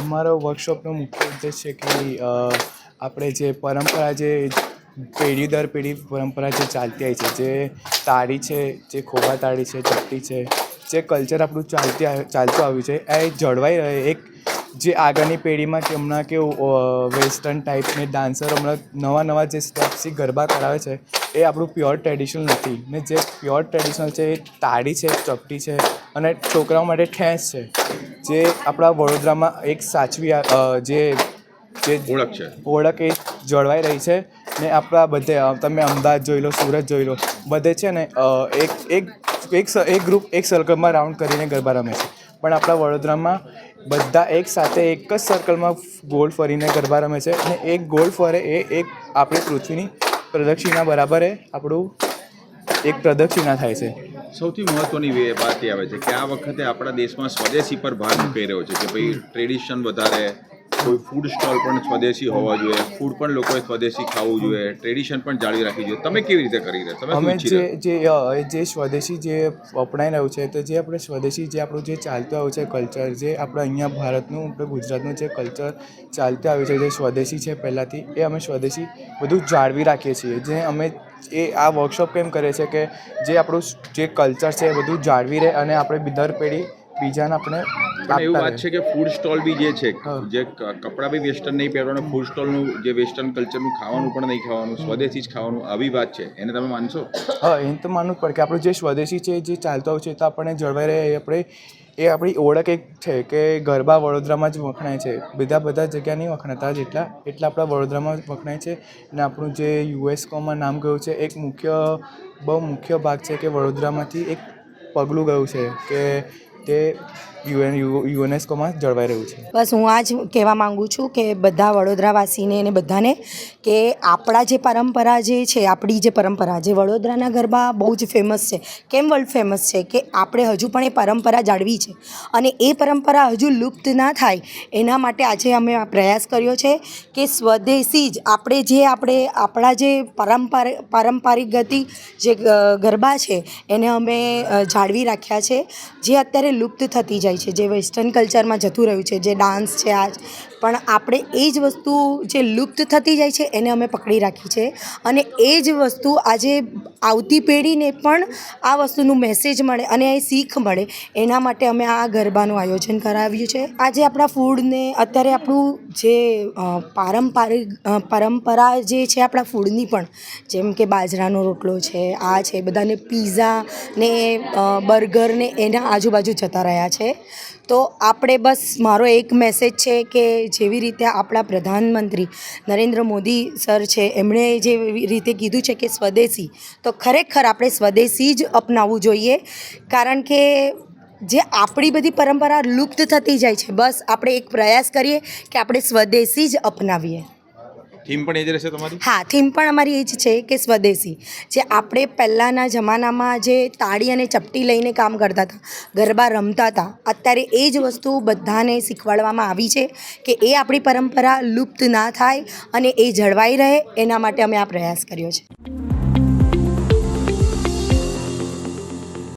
અમારો વર્કશોપનો મુખ્ય ઉદ્દેશ છે કે આપણે જે પરંપરા જે પેઢી દર પેઢી પરંપરા જે ચાલતી આવી છે, જે તાળી છે, જે ખોબા તાળી છે, ચપટી છે, જે કલ્ચર આપણું ચાલતી ચાલતું આવ્યું છે, એ જળવાઈ રહે. એક જે આગળની પેઢીમાં કે હમણાં કેવું વેસ્ટર્ન ટાઈપની ડાન્સર હમણાં નવા નવા જે સ્ટેપ્સથી ગરબા કરાવે છે, એ આપણું પ્યોર ટ્રેડિશનલ નથી. ને જે પ્યોર ટ્રેડિશનલ છે એ તાળી છે, ચપટી છે અને છોકરાઓ માટે ઠેંસ છે. જે આપણા વડોદરામાં એક સાચવી જે જે ઓળખ છે. ઓળખ એ જળવાઈ રહી છે ને આપણા બધે તમે અમદાવાદ જોઈ લો સુરત જોઈ લો બધે છે ને એક એક એક એક ગ્રુપ એક સર્કલમાં રાઉન્ડ કરીને ગરબા રમે છે. પણ આપણા વડોદરામાં બધા એક સાથે એક જ સર્કલમાં ગોળ ફરીને ગરબા રમે છે અને એક ગોળ ફરે એ એક આપણી પૃથ્વીની પ્રદક્ષિણા બરાબર એ આપણું એક પ્રદક્ષિણા થાય છે. સૌથી મહત્વની વાત એ આવે છે કે આ વખતે આપણા દેશમાં સ્વદેશી પર ભાર મૂકી રહ્યો છે કે ભાઈ ટ્રેડિશન વધારે કોઈ ફૂડ સ્ટોલ પણ સ્વદેશી હોવા જોઈએ. ફૂડ પણ લોકોએ સ્વદેશી ખાવું જોઈએ. ટ્રેડિશન પણ જાળવી રાખવી જોઈએ. તમે કેવી રીતે કરી રહ્યા તમે અમે જે જે જે સ્વદેશી જે અપનાઈ રહ્યું છે તો જે આપણે સ્વદેશી જે આપણું જે ચાલતું આવ્યું છે કલ્ચર જે આપણે અહીંયા ભારતનું આપણે ગુજરાતનું જે કલ્ચર ચાલતું આવ્યું છે જે સ્વદેશી છે પહેલાંથી એ અમે સ્વદેશી બધું જાળવી રાખીએ છીએ. જે અમે એ આ વર્કશોપ કેમ કરે છે કે જે આપણું જે કલ્ચર છે એ બધું જાળવી રહે અને આપણે બી દર પેઢી બીજાને આપણે પણ એવું વાત છે કે ફૂડ સ્ટોલ બી જે છે જે કપડાં બી વેસ્ટર્ન નહીં પહેરવાનું ફૂડ સ્ટોલનું જે વેસ્ટર્ન કલ્ચરનું ખાવાનું પણ નહીં ખાવાનું સ્વદેશી જ ખાવાનું આવી વાત છે. એને તમે માનશો? હા એ તો માનવું જ પડે કે આપણું જે સ્વદેશી છે જે ચાલતો હોય છે એ તો આપણને જળવાઈ રહે આપણે એ આપણી ઓળખ એક છે કે ગરબા વડોદરામાં જ વખણાય છે. બધા બધા જગ્યા નહીં વખણાતા જેટલા એટલા આપણા વડોદરામાં જ વખણાય છે. અને આપણું જે યુએસકોમાં નામ ગયું છે એક મુખ્ય બહુ મુખ્ય ભાગ છે કે વડોદરામાંથી એક પગલું ગયું છે કે તે યુએન યુનેસ્કોમાં જળવાઈ રહ્યું છે. બસ હું આ જ કહેવા માંગુ છું કે બધા વડોદરાવાસીને અને બધાને કે આપણા જે પરંપરા જે છે, આપણી જે પરંપરા જે વડોદરાના ગરબા બહુ જ ફેમસ છે. કેમ વર્લ્ડ ફેમસ છે? કે આપણે હજુ પણ એ પરંપરા જાળવી છે. અને એ પરંપરા હજુ લુપ્ત ના થાય, એના માટે આજે અમે પ્રયાસ કર્યો છે કે સ્વદેશી જ આપણે જે આપણે, આપણા જે પરંપરા, પારંપરિક ગતિ જે ગરબા છે, એને અમે જાળવી રાખ્યા છે. જે અત્યારે લુપ્ત થતી જાય છે. જે વેસ્ટર્ન કલ્ચરમાં જતું રહ્યું છે, જે ડાન્સ છે આજ. પણ આપણે એ જ વસ્તુ જે લુપ્ત થતી જાય છે, એને અમે પકડી રાખી છે. અને એ જ વસ્તુ આજે આવતી પેઢીને પણ આ વસ્તુનું મેસેજ મળે અને એ શીખ મળે. એના માટે અમે આ ગરબાનું આયોજન કરાવ્યું છે. આજે આપણા ફૂડને, અત્યારે આપણું જે પારંપરિક પરંપરા જે છે આપણા ફૂડની પણ, જેમ કે બાજરાનો રોટલો છે, આ છે, બધાને પીઝા ને બર્ગર ને એના આજુબાજુ જતા રહ્યા છે. તો આપણે બસ, મારો એક મેસેજ છે કે જેવી રીતે આપણા પ્રધાનમંત્રી નરેન્દ્ર મોદી સર છે, એમણે જે રીતે કીધું છે કે સ્વદેશી, તો ખરેખર આપણે સ્વદેશી જ અપનાવવું જોઈએ. કારણ કે જે આપણી બધી પરંપરા લુપ્ત થતી જાય છે. બસ આપણે એક પ્રયાસ કરીએ કે આપણે સ્વદેશી જ અપનાવીએ. થીમ પણ એ જ રહેશે તમારી? હા, થીમ પણ અમારી એ જ છે કે સ્વદેશી. જે આપણે પહેલાંના જમાનામાં જે તાળી અને ચપટી લઈને કામ કરતા હતા, ગરબા રમતા હતા, અત્યારે એ જ વસ્તુ બધાને શીખવાડવામાં આવી છે કે એ આપણી પરંપરા લુપ્ત ના થાય અને એ જળવાઈ રહે, એના માટે અમે આ પ્રયાસ કર્યો છે.